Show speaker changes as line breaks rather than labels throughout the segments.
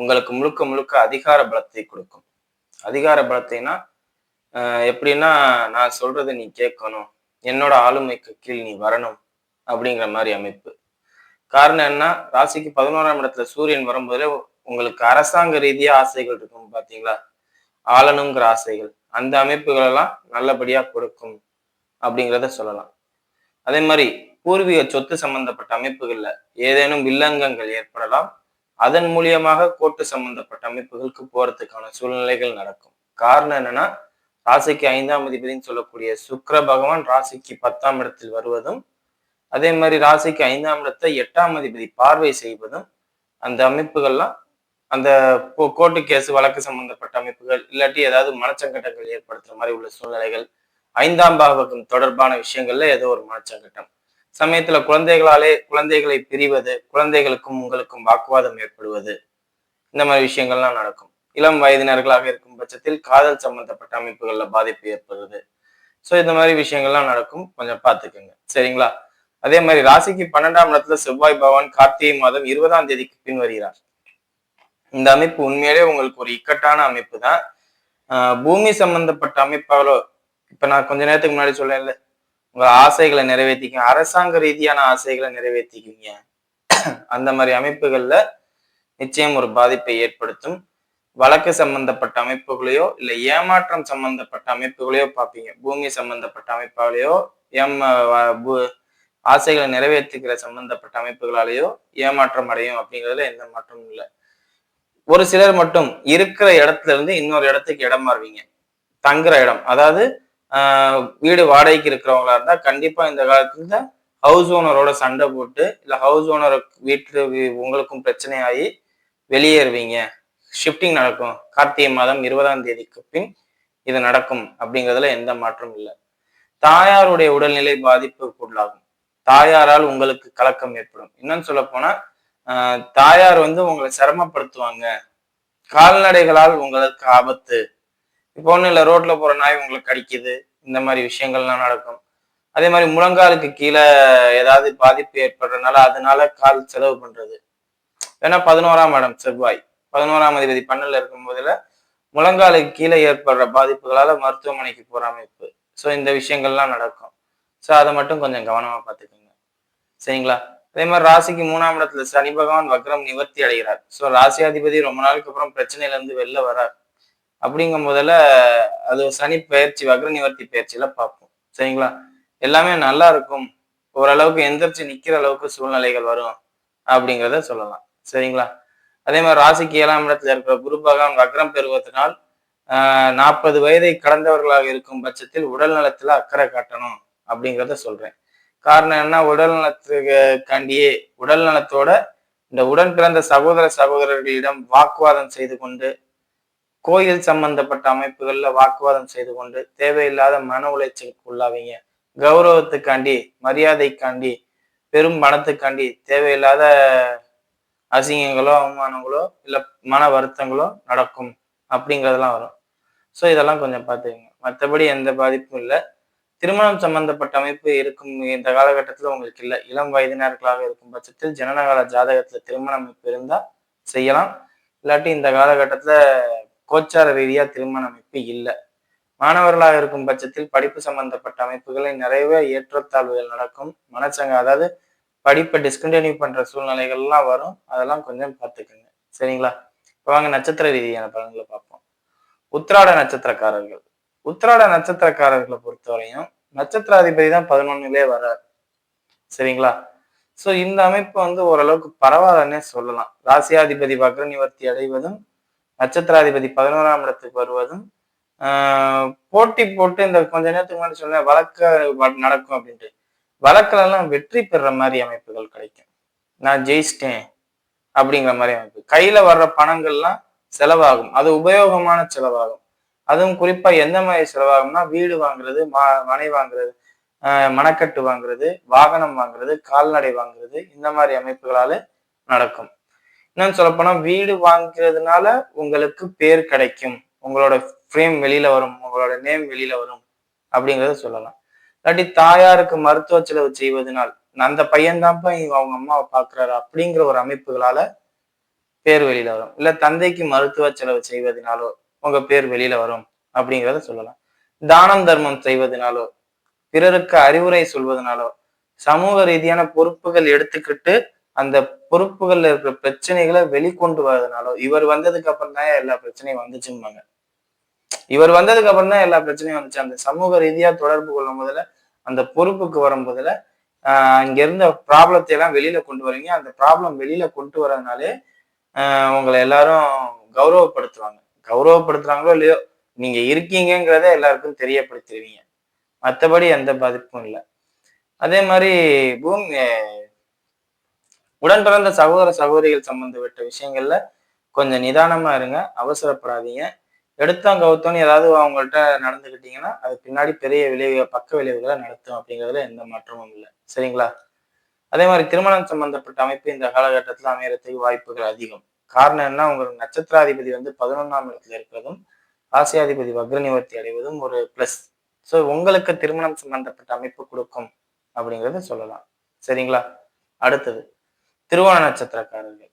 உங்களுக்கு முழுக்க முழுக்க அதிகார பலத்தை கொடுக்கும். அதிகார பலத்தைனா எப்படின்னா நான் சொல்றதை நீ கேட்கணும். என்னோட ஆளுமைக்கு கீழ் நீ வரணும் அப்படிங்கிற மாதிரி அமைப்பு. காரணம் என்ன ராசிக்கு பதினோராம் இடத்துல சூரியன் வரும்போதே உங்களுக்கு அரசாங்க ரீதியா ஆசைகள் இருக்கும் பாத்தீங்களா? ஆளணுங்கிற ஆசைகள். அந்த அமைப்புகள் எல்லாம் நல்லபடியா கொடுக்கும் அப்படிங்கிறத சொல்லலாம். அதே மாதிரி பூர்வீக சொத்து சம்பந்தப்பட்ட அமைப்புகள்ல ஏதேனும் வில்லங்கங்கள் ஏற்படலாம். அதன் மூலியமாக கோர்ட்டு சம்பந்தப்பட்ட அமைப்புகளுக்கு போறதுக்கான சூழ்நிலைகள் நடக்கும். காரணம் என்னன்னா ராசிக்கு ஐந்தாம் அதிபதினு சொல்லக்கூடிய சுக்கர பகவான் ராசிக்கு பத்தாம் இடத்தில் வருவதும் அதே மாதிரி ராசிக்கு ஐந்தாம் இடத்தை எட்டாம் அதிபதி பார்வை செய்வதும் அந்த அமைப்புகள்லாம் அந்த கோ- கோர்ட்டு கேஸ் வழக்கு சம்பந்தப்பட்ட அமைப்புகள் இல்லாட்டி ஏதாவது மனச்சங்கட்டங்கள் ஏற்படுத்துற மாதிரி உள்ள சூழ்நிலைகள் ஐந்தாம் பாவகம் தொடர்பான விஷயங்கள்ல ஏதோ ஒரு மனச்சங்கட்டம். சமயத்துல குழந்தைகளாலே குழந்தைகளை பிரிவது குழந்தைகளுக்கும் உங்களுக்கும் வாக்குவாதம் ஏற்படுவது இந்த மாதிரி விஷயங்கள்லாம் நடக்கும். இளம் வயதினர்களாக இருக்கும் பட்சத்தில் காதல் சம்பந்தப்பட்ட அமைப்புகள்ல பாதிப்பு ஏற்படுறது ஸோ இந்த மாதிரி விஷயங்கள்லாம் நடக்கும். கொஞ்சம் பார்த்துக்கோங்க. சரிங்களா? அதே மாதிரி ராசிக்கு பன்னெண்டாம் இடத்துல செவ்வாய் பகவான் கார்த்திகை மாதம் இருபதாம் தேதிக்கு பின் வருகிறார். இந்த அமைப்பு உண்மையிலே உங்களுக்கு ஒரு இக்கட்டான அமைப்பு தான். பூமி சம்பந்தப்பட்ட அமைப்பாலோ இப்ப நான் கொஞ்ச நேரத்துக்கு முன்னாடி சொல்லல உங்கள் ஆசைகளை நிறைவேற்றிக்க அரசாங்க ரீதியான ஆசைகளை நிறைவேற்றிக்குவீங்க அந்த மாதிரி அமைப்புகளில் நிச்சயம் ஒரு பாதிப்பை ஏற்படுத்தும். வழக்கு சம்பந்தப்பட்ட அமைப்புகளையோ இல்லை ஏமாற்றம் சம்பந்தப்பட்ட அமைப்புகளையோ பார்ப்பீங்க. பூமி சம்பந்தப்பட்ட அமைப்பாலேயோ ஏம் ஆசைகளை நிறைவேற்றிக்கிற சம்பந்தப்பட்ட அமைப்புகளாலேயோ ஏமாற்றம் அடையும் அப்படிங்கிறதுல எந்த மாற்றமும் இல்லை. ஒரு சிலர் மட்டும் இருக்கிற இடத்துல இருந்து இன்னொரு இடத்துக்கு இடம் மாறுவீங்க. தங்குற இடம். அதாவது வீடு வாடகைக்கு இருக்கிறவங்களா இருந்தால் கண்டிப்பாக இந்த காலத்துல ஹவுஸ் ஓனரோட சண்டை போட்டு இல்லை ஹவுஸ் ஓனர் வீட்டு உங்களுக்கும் பிரச்சனை ஆகி வெளியேறுவீங்க. ஷிஃப்டிங் நடக்கும். கார்த்திகை மாதம் இருபதாம் தேதிக்கு பின் இது நடக்கும் அப்படிங்கிறதுல எந்த மாற்றமும் இல்லை. தாயாருடைய உடல்நிலை பாதிப்புக்குள்ளாகும் தாயாரால் உங்களுக்கு கலக்கம் ஏற்படும். இன்னும் சொல்ல போனா தாயார் வந்து உங்களை சிரமப்படுத்துவாங்க. கால்நடைகளால் உங்களுக்கு ஆபத்து. இப்போ ஒன்றும் இல்லை ரோட்ல போற நாய் உங்களுக்கு கடிக்குது இந்த மாதிரி விஷயங்கள்லாம் நடக்கும். அதே மாதிரி முழங்காலுக்கு கீழே ஏதாவது பாதிப்பு ஏற்படுறதுனால அதனால கால் செலவு பண்றது. ஏன்னா பதினோராம் இடம் செவ்வாய். பதினோராம் அதிபதி பண்ணல இருக்கும் போதுல முழங்காலுக்கு கீழே ஏற்படுற பாதிப்புகளால மருத்துவமனைக்கு போற அமைப்பு. ஸோ இந்த விஷயங்கள்லாம் நடக்கும். ஸோ அதை மட்டும் கொஞ்சம் கவனமா பார்த்துக்கோங்க. சரிங்களா? அதே மாதிரி ராசிக்கு மூணாம் இடத்துல சனி பகவான் வக்ரம் நிவர்த்தி அடைகிறார். ஸோ ராசியாதிபதி ரொம்ப நாளுக்கு அப்புறம் பிரச்சனையில இருந்து வெளில வரார். அப்படிங்கும் போதில் அது சனி பயிற்சி வக்ர நிவர்த்தி பயிற்சியில பார்ப்போம். சரிங்களா? எல்லாமே நல்லா இருக்கும். ஓரளவுக்கு எந்திரிச்சு நிற்கிற அளவுக்கு சூழ்நிலைகள் வரும் அப்படிங்கிறத சொல்லலாம். சரிங்களா? அதே மாதிரி ராசிக்கு ஏழாம் இடத்துல இருக்கிற குரு பகவான் வக்ரம் பெறுவதனால் நாற்பது வயதை கடந்தவர்களாக இருக்கும் பட்சத்தில் உடல் நலத்துல அக்கறை காட்டணும் அப்படிங்கிறத சொல்றேன். காரணம் என்ன? உடல் நலத்துக்காண்டியே உடல் நலத்தோட இந்த உடன் பிறந்த சகோதர சகோதரர்களிடம் வாக்குவாதம் செய்து கொண்டு கோயில் சம்பந்தப்பட்ட அமைப்புகள்ல வாக்குவாதம் செய்து கொண்டு தேவையில்லாத மன உளைச்சலுக்கு உள்ளாவீங்க. கௌரவத்துக்காண்டி மரியாதைக்காண்டி பெரும் பணத்துக்காண்டி தேவையில்லாத அசிங்கங்களோ அவமானங்களோ இல்லை மன வருத்தங்களோ நடக்கும் அப்படிங்கிறதெல்லாம் வரும். ஸோ இதெல்லாம் கொஞ்சம் பார்த்துக்கோங்க. மற்றபடி எந்த பாதிப்பும் இல்லை. திருமணம் சம்பந்தப்பட்ட அமைப்பு இருக்கும் இந்த காலகட்டத்தில் உங்களுக்கு இல்லை. இளம் வயதினர்களாக இருக்கும் பட்சத்தில் ஜனனகால ஜாதகத்தில் திருமண அமைப்பு இருந்தால் செய்யலாம். இல்லாட்டி இந்த காலகட்டத்தில் கோச்சார ரீதியா திருமண அமைப்பு இல்லை. மாணவர்களாக இருக்கும் பட்சத்தில் படிப்பு சம்பந்தப்பட்ட அமைப்புகளை நிறைய ஏற்றத்தாழ்வுகள் நடக்கும். மனச்சங்க அதாவது படிப்பை டிஸ்கண்டினியூ பண்ற சூழ்நிலைகள்லாம் வரும். அதெல்லாம் கொஞ்சம் பார்த்துக்கோங்க. சரிங்களா? இப்போ வாங்க நட்சத்திர ரீதியான பலன்களை பார்ப்போம். உத்திராட நட்சத்திரக்காரர்கள். உத்திராட நட்சத்திரக்காரர்களை பொறுத்தவரையும் நட்சத்திராதிபதி தான் பதினொன்னுலே வர்றார். சரிங்களா? ஸோ இந்த அமைப்பு வந்து ஓரளவுக்கு பரவாயில்லன்னே சொல்லலாம். ராசியாதிபதி வக்ர நிவர்த்தி அடைவதும் நட்சத்திராதிபதி பதினோராம் இடத்துக்கு வருவதும் போட்டி போட்டு இந்த கொஞ்ச நேரத்துக்கு முன்னாடி சொன்னேன் வழக்க நடக்கும் அப்படின்ட்டு. வழக்கிலெல்லாம் வெற்றி பெற மாதிரி அமைப்புகள் கிடைக்கும். நான் ஜெயிச்சிட்டேன் அப்படிங்கிற மாதிரி அமைப்பு. கையில வர்ற பணங்கள்லாம் செலவாகும். அது உபயோகமான செலவாகும். அதுவும் குறிப்பா எந்த மாதிரி செலவாகும்னா வீடு வாங்குறது மனை வாங்குறது மணக்கட்டு வாங்குறது வாகனம் வாங்குறது கால்நடை வாங்குறது இந்த மாதிரி அமைப்புகளால நடக்கும். இன்னும் சொல்லப்போனா வீடு வாங்குறதுனால உங்களுக்கு பேர் கிடைக்கும். உங்களோட ஃப்ரேம் வெளியில வரும். உங்களோட நேம் வெளியில வரும். அப்படிங்கறத சொல்லலாம். இல்லாட்டி தாயாருக்கு மருத்துவ செலவு செய்வதனால் அந்த பையன்தான்ப்பா அவங்க அம்மாவை பாக்குறாரு அப்படிங்கிற ஒரு அமைப்புகளால பேர் வெளியில வரும். இல்ல தந்தைக்கு மருத்துவ செலவு செய்வதனாலோ உங்க பேர் வெளியில வரும் அப்படிங்கிறத சொல்லலாம். தானம் தர்மம் செய்வதனாலோ பிறருக்கு அறிவுரை சொல்வதனாலோ சமூக ரீதியான பொறுப்புகள் எடுத்துக்கிட்டு அந்த பொறுப்புகள்ல இருக்கிற பிரச்சனைகளை வெளிக்கொண்டு வரதுனாலோ இவர் வந்ததுக்கு அப்புறம் தான் எல்லா பிரச்சனையும் வந்துச்சும்பாங்க. இவர் வந்ததுக்கு அப்புறம் தான் எல்லா பிரச்சனையும் வந்துச்சு. அந்த சமூக ரீதியா தொடர்பு கொள்ளும் போதுல அந்த பொறுப்புக்கு வரும்போதுல ஆஹ் இங்க இருந்த ப்ராப்ளத்தை எல்லாம் வெளியில கொண்டு வரீங்க. அந்த ப்ராப்ளம் வெளியில கொண்டு வரதுனாலே ஆஹ் உங்களை எல்லாரும் கௌரவப்படுத்துவாங்க. கௌரவப்படுத்துறாங்களோ இல்லையோ நீங்க இருக்கீங்கிறத எல்லாருக்கும் தெரியப்படுத்திடுவீங்க மற்றபடி எந்த பாதிப்பும் இல்லை. அதே மாதிரி பூமி உடன் பிறந்த சகோதர சகோதரிகள் சம்பந்தப்பட்ட விஷயங்கள்ல கொஞ்சம் நிதானமா இருங்க அவசரப்படாதீங்க. எடுத்தோம் கவுத்தோன்னு ஏதாவது அவங்கள்ட்ட நடந்துக்கிட்டீங்கன்னா அது பின்னாடி பெரிய விளைவு பக்க விளைவுகளை நடத்தும் அப்படிங்கிறதுல எந்த மாற்றமும் இல்லை. சரிங்களா? அதே மாதிரி திருமணம் சம்பந்தப்பட்ட அமைப்பு இந்த காலகட்டத்தில் அமையறதுக்கு வாய்ப்புகள் அதிகம். காரணம் என்ன? உங்களுக்கு நட்சத்திராதிபதி வந்து பதினொன்றாம் இடத்துல இருக்கிறதும் ஆசியாதிபதி வக்ர நிவர்த்தி அடைவதும் ஒரு பிளஸ் ஸோ உங்களுக்கு திருமணம் சம்பந்தப்பட்ட அமைப்பு கொடுக்கும் அப்படிங்கிறத சொல்லலாம். சரிங்களா? அடுத்தது திருவோண நட்சத்திரக்காரர்கள்.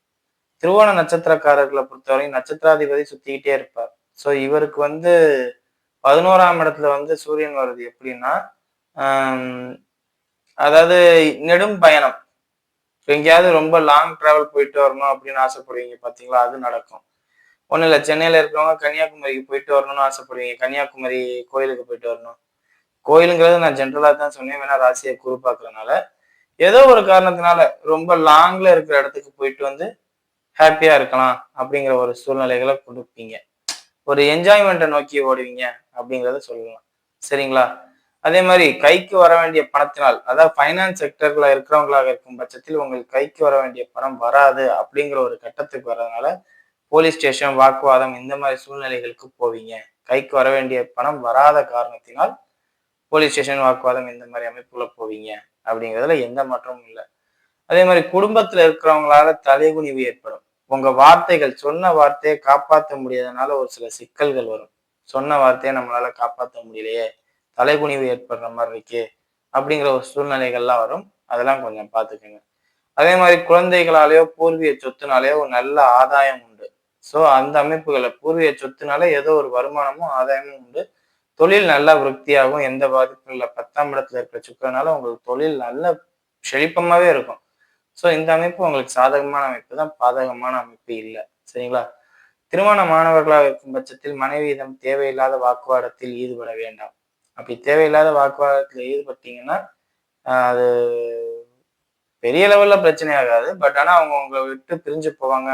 திருவோண நட்சத்திரக்காரர்களை பொறுத்தவரையும் நட்சத்திராதிபதி சுத்திக்கிட்டே இருப்பார். ஸோ இவருக்கு வந்து பதினோராம் இடத்துல வந்து சூரியன் வருது எப்படின்னா அதாவது நெடும் பயணம். எங்கேயாவது ரொம்ப லாங் டிராவல் போயிட்டு வரணும் அப்படின்னு ஆசைப்படுவீங்க பார்த்தீங்களா? அது நடக்கும். ஒன்றும் இல்லை சென்னையில் இருக்கிறவங்க கன்னியாகுமரிக்கு போயிட்டு வரணும்னு ஆசைப்படுவீங்க. கன்னியாகுமரி கோயிலுக்கு போயிட்டு வரணும். கோயிலுங்கிறது நான் ஜென்ரலாக தான் சொன்னேன். வேணா ராசியை குறிப்பாக்குறதுனால ஏதோ ஒரு காரணத்தினால ரொம்ப லாங்ல இருக்கிற இடத்துக்கு போயிட்டு வந்து ஹாப்பியா இருக்கலாம் அப்படிங்கிற ஒரு சூழ்நிலைகளை கொடுப்பீங்க. ஒரு என்ஜாய்மெண்ட்டை நோக்கி ஓடுவீங்க அப்படிங்கிறத சொல்லலாம். சரிங்களா? அதே மாதிரி கைக்கு வர வேண்டிய பணத்தினால் அதாவது ஃபைனான்ஸ் செக்டர்ல இருக்கிறவங்களாக இருக்கும் பட்சத்தில் உங்களுக்கு கைக்கு வர வேண்டிய பணம் வராது அப்படிங்கிற ஒரு கட்டத்துக்கு வர்றதுனால போலீஸ் ஸ்டேஷன் வாக்குவாதம் இந்த மாதிரி சூழ்நிலைகளுக்கு போவீங்க. கைக்கு வர வேண்டிய பணம் வராத காரணத்தினால் போலீஸ் ஸ்டேஷன் வாக்குவாதம் இந்த மாதிரி அமைப்புல போவீங்க. அப்படிங்கிறதுல எந்த மாற்றமும் இல்லை. அதே மாதிரி குடும்பத்துல இருக்கிறவங்களால தலைகுனிவு ஏற்படும். உங்க வார்த்தைகள் சொன்ன வார்த்தையை காப்பாற்ற முடியாதனால ஒரு சில சிக்கல்கள் வரும். சொன்ன வார்த்தையை நம்மளால காப்பாற்ற முடியலையே தலைகுனிவு ஏற்படுற மாதிரி இருக்கு அப்படிங்கிற ஒரு சூழ்நிலைகள்லாம் வரும். அதெல்லாம் கொஞ்சம் பார்த்துக்கோங்க. அதே மாதிரி குழந்தைகளாலேயோ பூர்வீக சொத்துனாலேயோ ஒரு நல்ல ஆதாயம் உண்டு. ஸோ அந்த அமைப்புகளை பூர்வீக சொத்துனால ஏதோ ஒரு வருமானமும் ஆதாயமும் உண்டு. தொழில் நல்லா விருத்தியாகும் எந்த பாதிப்பும் இல்லை. பத்தாம் இடத்துல இருக்கிற சுக்கரனால உங்களுக்கு தொழில் நல்ல செழிப்பமாவே இருக்கும். ஸோ இந்த அமைப்பு உங்களுக்கு சாதகமான அமைப்பு தான். பாதகமான அமைப்பு இல்லை. சரிங்களா? திருமண மாணவர்களாக இருக்கும் பட்சத்தில் மனைவியிடம் தேவையில்லாத வாக்குவாதத்தில் ஈடுபட வேண்டாம். அப்படி தேவையில்லாத வாக்குவாதத்தில் ஈடுபட்டீங்கன்னா அது பெரிய லெவலில் பிரச்சனை ஆகாது. பட் ஆனால் அவங்க உங்களை விட்டு பிரிஞ்சு போவாங்க.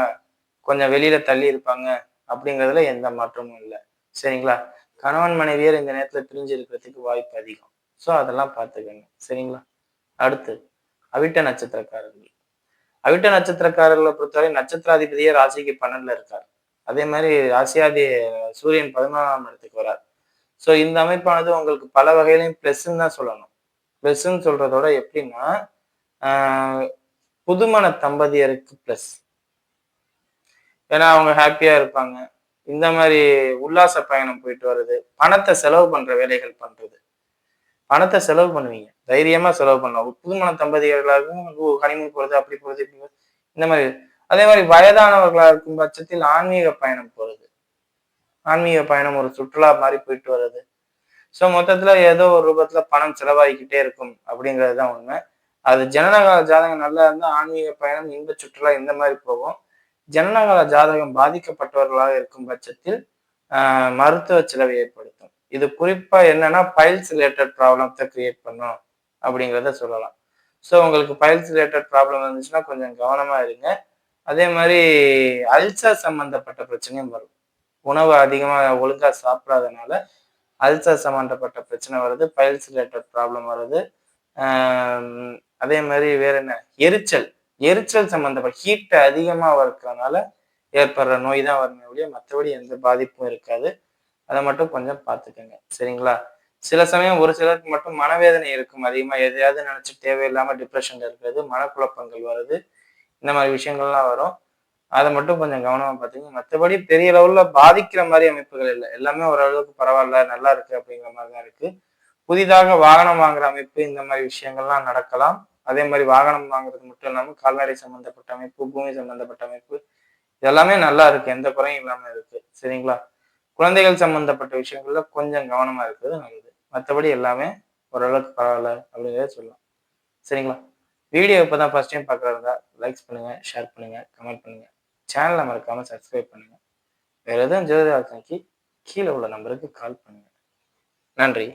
கொஞ்சம் வெளியில தள்ளி இருப்பாங்க. அப்படிங்கிறதுல எந்த மாற்றமும் இல்லை. சரிங்களா? கணவன் மனைவியர் இந்த நேரத்துல பிரிஞ்சு இருக்கிறதுக்கு வாய்ப்பு அதிகம். ஸோ அதெல்லாம் பார்த்துக்கோங்க சரிங்களா? அடுத்து அவிட்ட நட்சத்திரக்காரர்கள். அவிட்ட நட்சத்திரக்காரர்களை பொறுத்தவரை நட்சத்திராதிபதியே ராசிக்கு பன்னெண்டுல இருக்கார். அதே மாதிரி ராசியாதி சூரியன் பதினாலாம் இடத்துக்கு வரார். ஸோ இந்த அமைப்பானது உங்களுக்கு பல வகையிலையும் ப்ளஸ்ன்னு தான் சொல்லணும். ப்ளஸ்ன்னு சொல்றதோட எப்படின்னா புதுமண தம்பதியருக்கு ப்ளஸ் ஏன்னா அவங்க ஹாப்பியா இருப்பாங்க. இந்த மாதிரி உல்லாச பயணம் போயிட்டு வர்றது பணத்தை செலவு பண்ற வேலைகள் பண்றது. பணத்தை செலவு பண்ணுவீங்க. தைரியமா செலவு பண்ணலாம். புதுமண தம்பதிகளாகவும் கனிமூன் போறது அப்படி போறது இப்படி இந்த மாதிரி. அதே மாதிரி வயதானவர்களா இருக்கும் பட்சத்தில் ஆன்மீக பயணம் போறது. ஆன்மீக பயணம் ஒரு சுற்றுலா மாதிரி போயிட்டு வர்றது. ஸோ மொத்தத்துல ஏதோ ஒரு ரூபத்துல பணம் செலவாகிக்கிட்டே இருக்கும் அப்படிங்கிறது தான் உண்மை. அது ஜனநக ஜாதகம் நல்லா இருந்தால் ஆன்மீக பயணம் இன்ப சுற்றுலா இந்த மாதிரி போகும். ஜனனகால ஜாதகம் பாதிக்கப்பட்டவர்களாக இருக்கும் பட்சத்தில் மருத்துவ செலவை ஏற்படுத்தும். இது குறிப்பா என்னன்னா பைல்ஸ் ரிலேட்டட் ப்ராப்ளத்தை கிரியேட் பண்ணும் அப்படிங்கிறத சொல்லலாம். ஸோ உங்களுக்கு பைல்ஸ் ரிலேட்டட் ப்ராப்ளம் இருந்துச்சுன்னா கொஞ்சம் கவனமா இருங்க. அதே மாதிரி அல்சர் சம்பந்தப்பட்ட பிரச்சனையும் வரும். உணவு அதிகமாக ஒழுங்காக சாப்பிடாதனால அல்சர் சம்மந்தப்பட்ட பிரச்சனை வருது பைல்ஸ் ரிலேட்டட் ப்ராப்ளம் வருது. அதே மாதிரி வேற என்ன? எரிச்சல். எரிச்சல் சம்மந்தப்பட்ட ஹீட் அதிகமாக இருக்கிறதுனால ஏற்படுற நோய் தான் வருமே ஒழிய மற்றபடி எந்த பாதிப்பும் இருக்காது. அதை மட்டும் கொஞ்சம் பார்த்துக்கோங்க. சரிங்களா? சில சமயம் ஒரு சிலருக்கு மட்டும் மனவேதனை இருக்கும் அதிகமாக எதையாவது நினச்சி தேவையில்லாமல் டிப்ரெஷன் இருக்கிறது மனக்குழப்பங்கள் வருது. இந்த மாதிரி விஷயங்கள்லாம் வரும். அதை மட்டும் கொஞ்சம் கவனமாக பார்த்துங்க மற்றபடி பெரிய அளவில் பாதிக்கிற மாதிரி அமைப்புகள் இல்லை. எல்லாமே ஓரளவுக்கு பரவாயில்ல நல்லா இருக்கு அப்படிங்கிற மாதிரி தான் இருக்குது புதிதாக வாகனம் வாங்குற அமைப்பு இந்த மாதிரி விஷயங்கள்லாம் நடக்கலாம். அதே மாதிரி வாகனம் வாங்குறது மட்டும் இல்லாமல் கால்நடை சம்பந்தப்பட்ட அமைப்பு பூமி சம்பந்தப்பட்ட அமைப்பு இதெல்லாமே நல்லா இருக்கு. எந்த குறையும் இல்லாம இருக்கு. சரிங்களா? குழந்தைகள் சம்பந்தப்பட்ட விஷயங்கள்ல கொஞ்சம் கவனமா இருக்கிறது நல்லது. மற்றபடி எல்லாமே ஓரளவுக்கு பரவாயில்ல அப்படிங்கிறத சொல்லலாம். சரிங்களா? வீடியோ இப்போ தான் ஃபர்ஸ்ட் டைம் பார்க்குறதா லைக்ஸ் பண்ணுங்க ஷேர் பண்ணுங்க கமெண்ட் பண்ணுங்க. சேனலை மறக்காம சப்ஸ்கிரைப் பண்ணுங்க. வேற எதுவும் ஜோதிட கீழே உள்ள நம்பருக்கு கால் பண்ணுங்க. நன்றி.